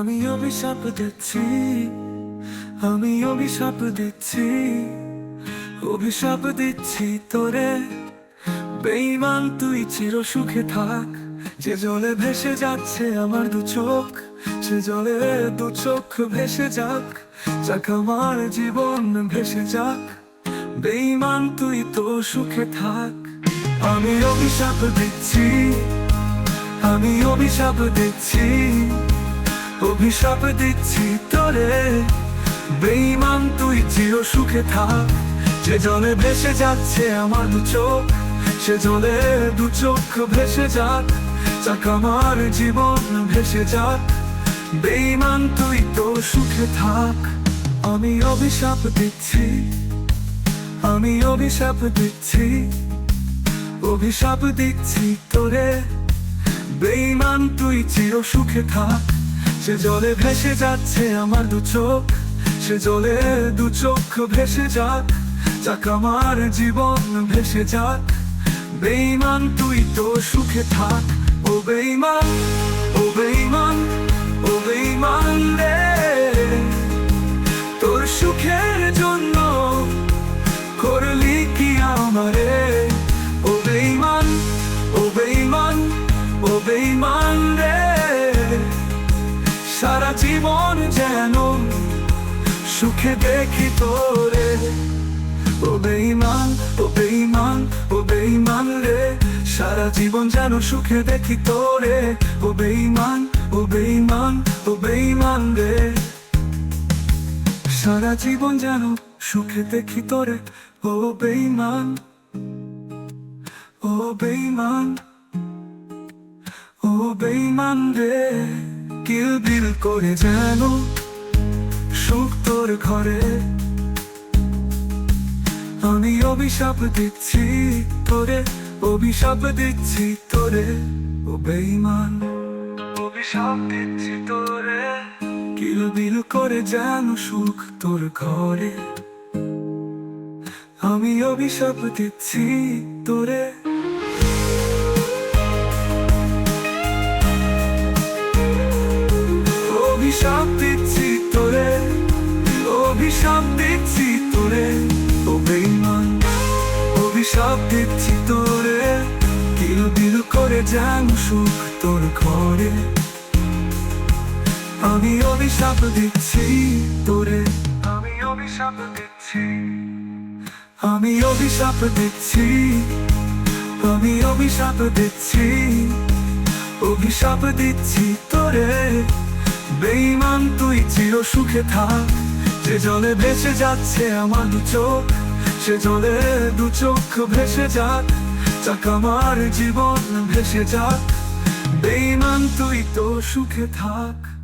আমি অভিশাপ দিচ্ছি, আমি অভিশাপ দিচ্ছি অভিশাপ দিচ্ছি তোরে। বেইমান তুই চির সুখে থাক, যে জলে ভেসে যাচ্ছে আমার দু চোখ, সে জলে দু চোখ ভেসে যাক যাক আমার জীবন ভেসে যাক। বেইমান তুই তো সুখে থাক, আমি অভিশাপ দিচ্ছি, আমি অভিশাপ দিচ্ছি। অভিশাপ দিচ্ছি তোরে। বেইমান তুই চির সুখে থাক। যে জলে ভেসে যাচ্ছে আমার দু চোখ, সে জলে দু চোখ ভেসে যাক। যাক আমার জীবন ভেসে যাক। বেইমান তুই তো সুখে থাক। আমি অভিশাপ দিচ্ছি, আমি অভিশাপ দিচ্ছি। অভিশাপ দিচ্ছি তোরে। বেইমান তুই চির সুখে থাক। সে জলে ভেসে যাচ্ছে আমার দু চোখ। সে জলে দু চোখ ভেসে যাক যাক আমার জীবন ভেসে যাক। বেইমান তুই তো সুখে থাক। ও বেইমান ও বেইমান ও বেইমান রে। তোর সুখের জন্য করলি কি আমারে? ও বেইমান ও বেইমান ও বেইমান রে। সারা জীবন যেন সুখে দেখি তোরে। ও বেইমান ও বেইমান ও বেইমান রে। সারা জীবন যেন সুখে দেখি তোরে। ও বেইমান ও বেইমান ও বেইমান রে। সারা জীবন যেন সুখে দেখি তোরে। ও বেইমান ও বেইমান ও বেইমান রে। কিল বিল করে যেন সুখ তোর ঘরে? আমি অভিশাপ দিচ্ছি তোরে, অভিশাপ দিচ্ছি তোরে। ও বেইমান অভিশাপ দিচ্ছি তোরে। কিল বিল করে যেন সুখ তোর ঘরে? আমি অভিশাপ দিচ্ছি তোরে। অভিশাপ দিচ্ছি তোরে ও বেইমান অভিশাপ দিচ্ছি তোরে, কিল বিল করে যেন সুখ তোর ঘরে। আমি অভিশাপ দিচ্ছি তোরে, আমি অভিশাপ দিচ্ছি। আমি অভিশাপ দিচ্ছি, আমি অভিশাপ দিচ্ছি। অভিশাপ দিচ্ছি তোরে বেইমান তুই চির সুখে থাক। যে জলে ভেসে যাচ্ছে আমার দু চোখ, সে জলে দু চোখ ভেসে যাক যাক আমার জীবন ভেসে যাক। বেইমান তুই তো সুখে থাক।